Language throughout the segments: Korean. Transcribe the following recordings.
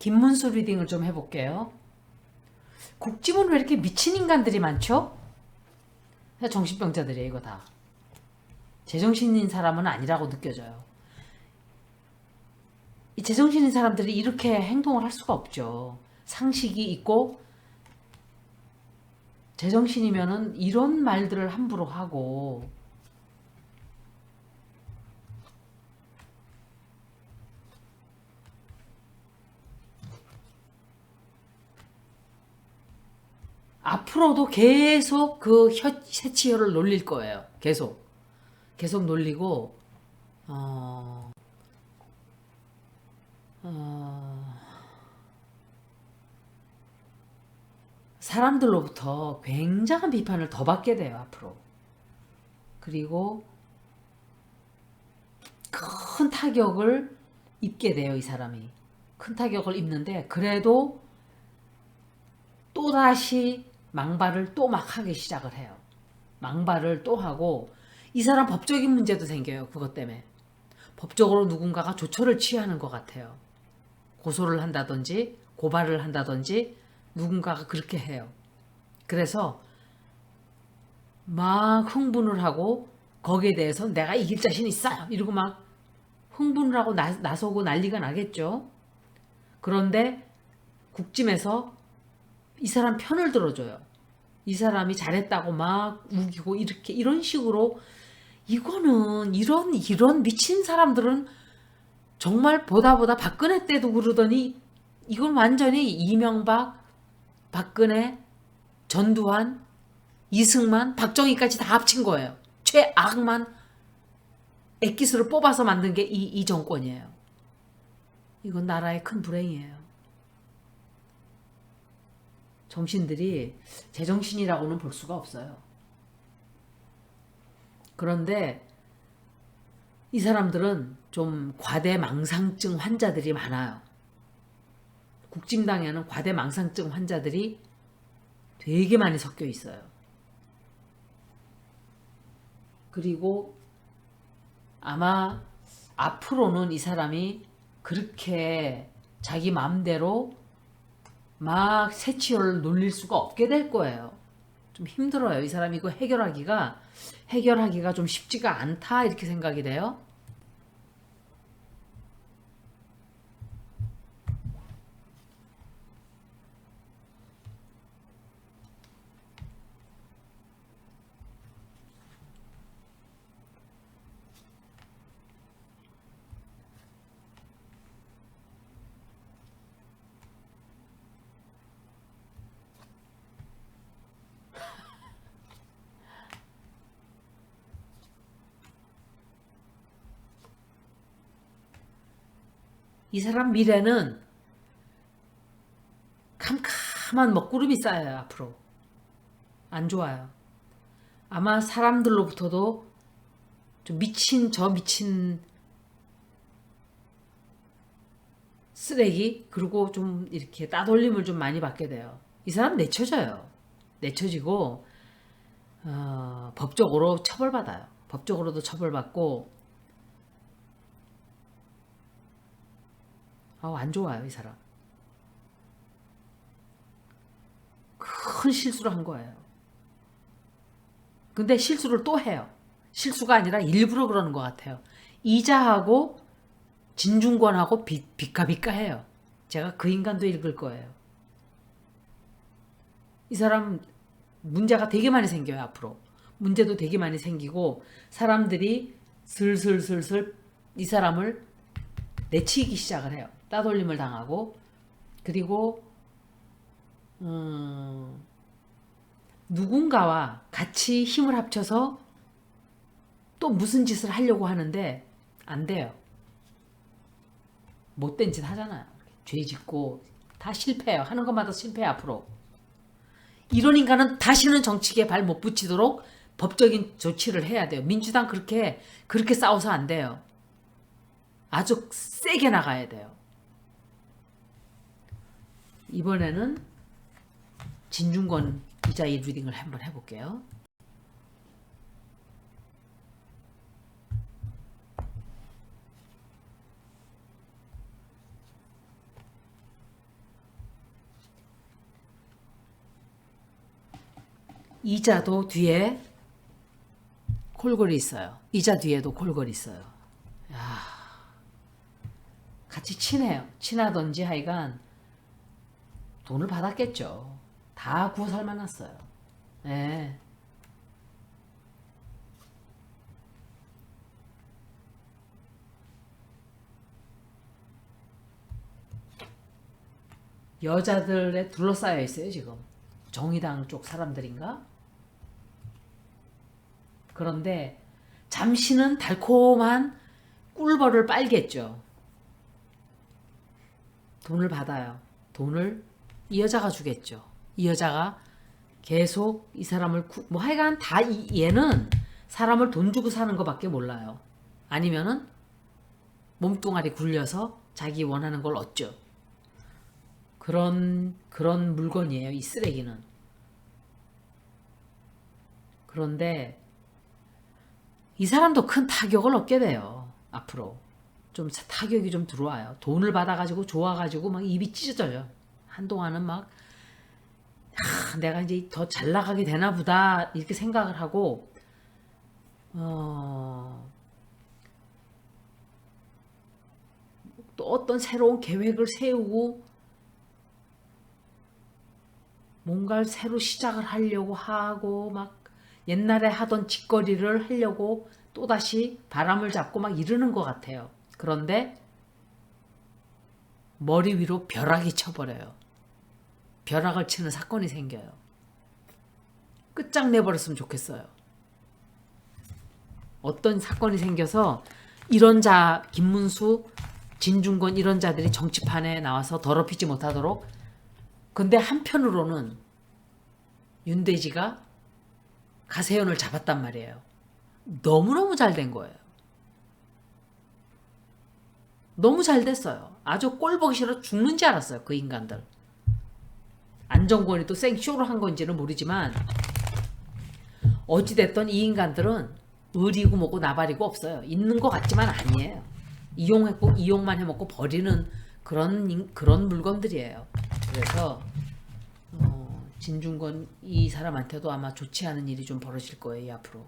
김문수 리딩을 좀 해볼게요. 국집은 왜 이렇게 미친 인간들이 많죠? 정신병자들이에요, 이거 다. 제정신인 사람은 아니라고 느껴져요. 이 제정신인 사람들이 이렇게 행동을 할 수가 없죠. 상식이 있고, 제정신이면은 이런 말들을 함부로 하고, 앞으로도 계속 그 혀, 새치혀를 놀릴 거예요. 계속. 계속 놀리고, 어, 어, 사람들로부터 굉장한 비판을 더 받게 돼요, 앞으로. 그리고 큰 타격을 입게 돼요, 이 사람이. 큰 타격을 입는데, 그래도 또다시 망발을 또 막 하기 시작을 해요. 망발을 또 하고 이 사람 법적인 문제도 생겨요. 그것 때문에. 법적으로 누군가가 조처를 취하는 것 같아요. 고소를 한다든지 고발을 한다든지 누군가가 그렇게 해요. 그래서 막 흥분을 하고 거기에 대해서 내가 이길 자신 있어요. 이러고 막 흥분을 하고 나, 나서고 난리가 나겠죠. 그런데 국짐에서 이 사람 편을 들어줘요. 이 사람이 잘했다고 막 우기고 이렇게 이런 식으로 이거는 이런 이런 미친 사람들은 정말 보다 보다 박근혜 때도 그러더니 이건 완전히 이명박, 박근혜, 전두환, 이승만, 박정희까지 다 합친 거예요. 최악만 액기스를 뽑아서 만든 게 이 이 정권이에요. 이건 나라의 큰 불행이에요. 정신들이 제정신이라고는 볼 수가 없어요. 그런데 이 사람들은 좀 과대망상증 환자들이 많아요. 국진당에는 과대망상증 환자들이 되게 많이 섞여 있어요. 그리고 아마 앞으로는 이 사람이 그렇게 자기 마음대로 막 새치열을 놀릴 수가 없게 될 거예요. 좀 힘들어요. 이 사람이 이거 해결하기가 해결하기가 좀 쉽지가 않다 이렇게 생각이 돼요. 이 사람 미래는 캄캄한 먹구름이 쌓여요, 앞으로. 안 좋아요. 아마 사람들로부터도 좀 미친, 저 미친 쓰레기, 그리고 좀 이렇게 따돌림을 좀 많이 받게 돼요. 이 사람 내쳐져요. 내쳐지고, 어, 법적으로 처벌받아요. 법적으로도 처벌받고, 아, 안 좋아요, 이 사람. 큰 실수를 한 거예요. 근데 실수를 또 해요. 실수가 아니라 일부러 그러는 것 같아요. 이자하고 진중권하고 비, 비까비까 해요. 제가 그 인간도 읽을 거예요. 이 사람 문제가 되게 많이 생겨요, 앞으로. 문제도 되게 많이 생기고 사람들이 슬슬슬슬 이 사람을 내치기 시작을 해요. 따돌림을 당하고 그리고 음, 누군가와 같이 힘을 합쳐서 또 무슨 짓을 하려고 하는데 안 돼요. 못된 짓 하잖아요. 죄 짓고 다 실패해요. 하는 것마다 실패 앞으로. 이런 인간은 다시는 정치계에 발 못 붙이도록 법적인 조치를 해야 돼요. 민주당 그렇게 그렇게 싸워서 안 돼요. 아주 세게 나가야 돼요. 이번에는 진중권 이자의 리딩을 한번 해볼게요. 이자도 뒤에 콜골이 있어요. 이자 뒤에도 콜골이 있어요. 야, 같이 친해요. 친하던지 하여간 돈을 받았겠죠. 다 구워 살만났어요. 네. 여자들에 둘러싸여 있어요 지금 정의당 쪽 사람들인가? 그런데 잠시는 달콤한 꿀벌을 빨겠죠. 돈을 받아요. 돈을 이 여자가 주겠죠. 이 여자가 계속 이 사람을 구, 뭐 하여간 다 이, 얘는 사람을 돈 주고 사는 것밖에 몰라요. 아니면은 몸뚱아리 굴려서 자기 원하는 걸 얻죠. 그런 그런 물건이에요. 이 쓰레기는. 그런데 이 사람도 큰 타격을 얻게 돼요. 앞으로 좀 타격이 좀 들어와요. 돈을 받아가지고 좋아가지고 막 입이 찢어져요. 한동안은 막 아, 내가 이제 더 잘 나가게 되나 보다 이렇게 생각을 하고 어, 또 어떤 새로운 계획을 세우고 뭔가를 새로 시작을 하려고 하고 막 옛날에 하던 짓거리를 하려고 또다시 바람을 잡고 막 이러는 것 같아요. 그런데 머리 위로 벼락이 쳐버려요. 벼락을 치는 사건이 생겨요. 끝장내버렸으면 좋겠어요. 어떤 사건이 생겨서 이런 자, 김문수, 진중권 이런 자들이 정치판에 나와서 더럽히지 못하도록 근데 한편으로는 윤대지가 가세연을 잡았단 말이에요. 너무너무 잘 된 거예요. 너무 잘 됐어요. 아주 꼴 보기 싫어 죽는 줄 알았어요. 그 인간들. 안정권이 또 생쇼를 한 건지는 모르지만 어찌됐든 이 인간들은 의리고 뭐고 나발이고 없어요. 있는 것 같지만 아니에요. 이용했고 이용만 해먹고 버리는 그런 인- 그런 물건들이에요. 그래서 어, 진중권 이 사람한테도 아마 좋지 않은 일이 좀 벌어질 거예요 이 앞으로.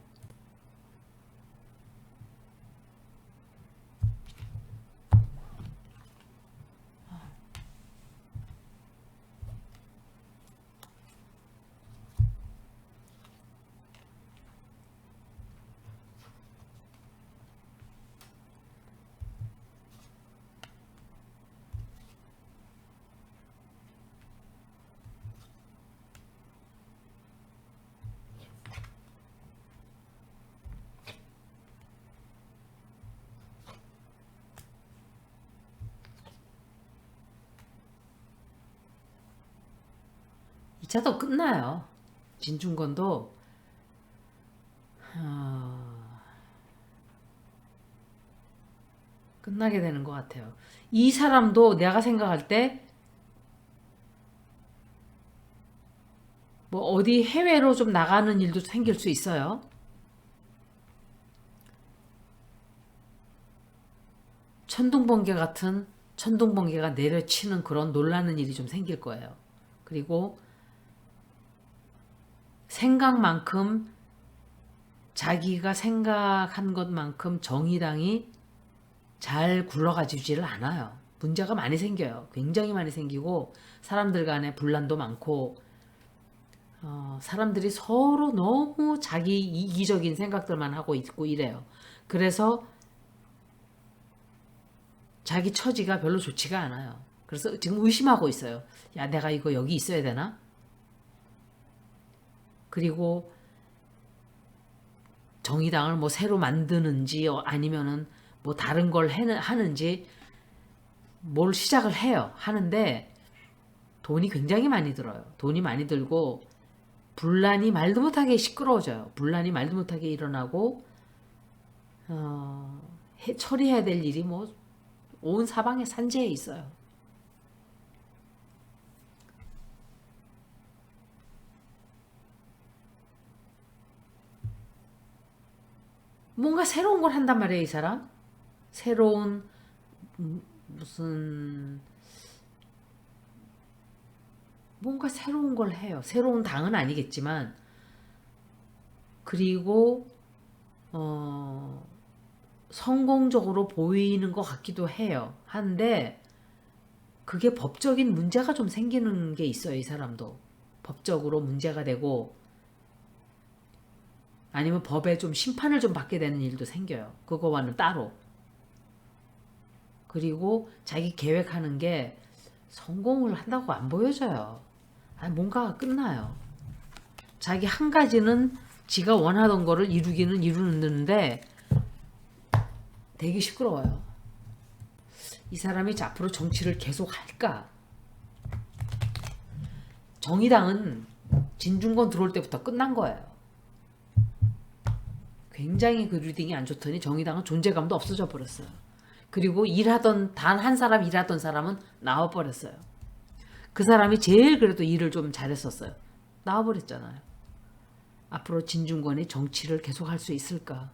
이차도 끝나요. 진중권도 어, 끝나게 되는 것 같아요. 이 사람도 내가 생각할 때 뭐 어디 해외로 좀 나가는 일도 생길 수 있어요. 천둥번개 같은 천둥번개가 내려치는 그런 놀라는 일이 좀 생길 거예요. 그리고 생각만큼 자기가 생각한 것만큼 정의당이 잘 굴러가지지를 않아요. 문제가 많이 생겨요. 굉장히 많이 생기고 사람들 간에 분란도 많고 어, 사람들이 서로 너무 자기 이기적인 생각들만 하고 있고 이래요. 그래서 자기 처지가 별로 좋지가 않아요. 그래서 지금 의심하고 있어요. 야, 내가 이거 여기 있어야 되나? 그리고 정의당을 뭐 새로 만드는지 어, 아니면은 뭐 다른 걸 하는지 뭘 시작을 해요. 하는데 돈이 굉장히 많이 들어요. 돈이 많이 들고 분란이 말도 못하게 시끄러워져요. 분란이 말도 못하게 일어나고 어, 해- 처리해야 될 일이 뭐 온 사방에 산재해 있어요. 뭔가 새로운 걸 한단 말이에요, 이 사람. 새로운 음, 무슨 뭔가 새로운 걸 해요. 새로운 당은 아니겠지만 그리고 어, 성공적으로 보이는 것 같기도 해요. 한데 그게 법적인 문제가 좀 생기는 게 있어요. 이 사람도 법적으로 문제가 되고 아니면 법에 좀 심판을 좀 받게 되는 일도 생겨요. 그거와는 따로. 그리고 자기 계획하는 게 성공을 한다고 안 보여져요. 아니, 뭔가가 끝나요. 자기 한 가지는 지가 원하던 거를 이루기는 이루는데 되게 시끄러워요. 이 사람이 앞으로 정치를 계속 할까? 정의당은 진중권 들어올 때부터 끝난 거예요. 굉장히 그 리딩이 안 좋더니 정의당은 존재감도 없어져 버렸어요. 그리고 일하던 단 한 사람 일하던 사람은 나와 버렸어요. 그 사람이 제일 그래도 일을 좀 잘했었어요. 나와 버렸잖아요. 앞으로 진중권이 정치를 계속 할 수 있을까?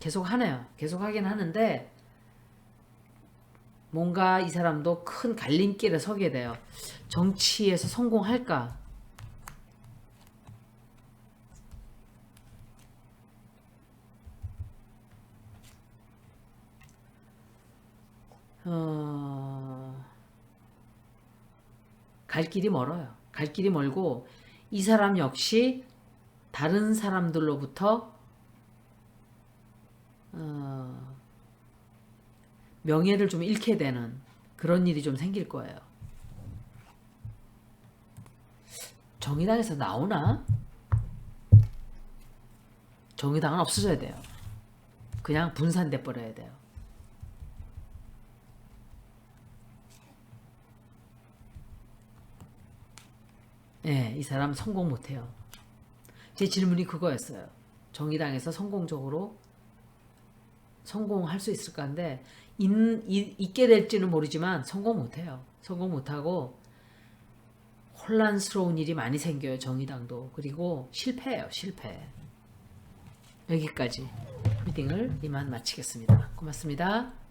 계속 하네요. 계속 하긴 하는데 뭔가 이 사람도 큰 갈림길에 서게 돼요. 정치에서 성공할까? 어... 갈 길이 멀어요. 갈 길이 멀고 이 사람 역시 다른 사람들로부터 어, 명예를 좀 잃게 되는 그런 일이 좀 생길 거예요. 정의당에서 나오나? 정의당은 없어져야 돼요. 그냥 분산돼 버려야 돼요. 예, 이 사람 성공 못해요. 제 질문이 그거였어요. 정의당에서 성공적으로 성공할 수 있을까인데 있 게 될지는 모르지만 성공 못해요. 성공 못하고 혼란스러운 일이 많이 생겨요. 정의당도 그리고 실패해요. 실패. 여기까지 미팅을 이만 마치겠습니다. 고맙습니다.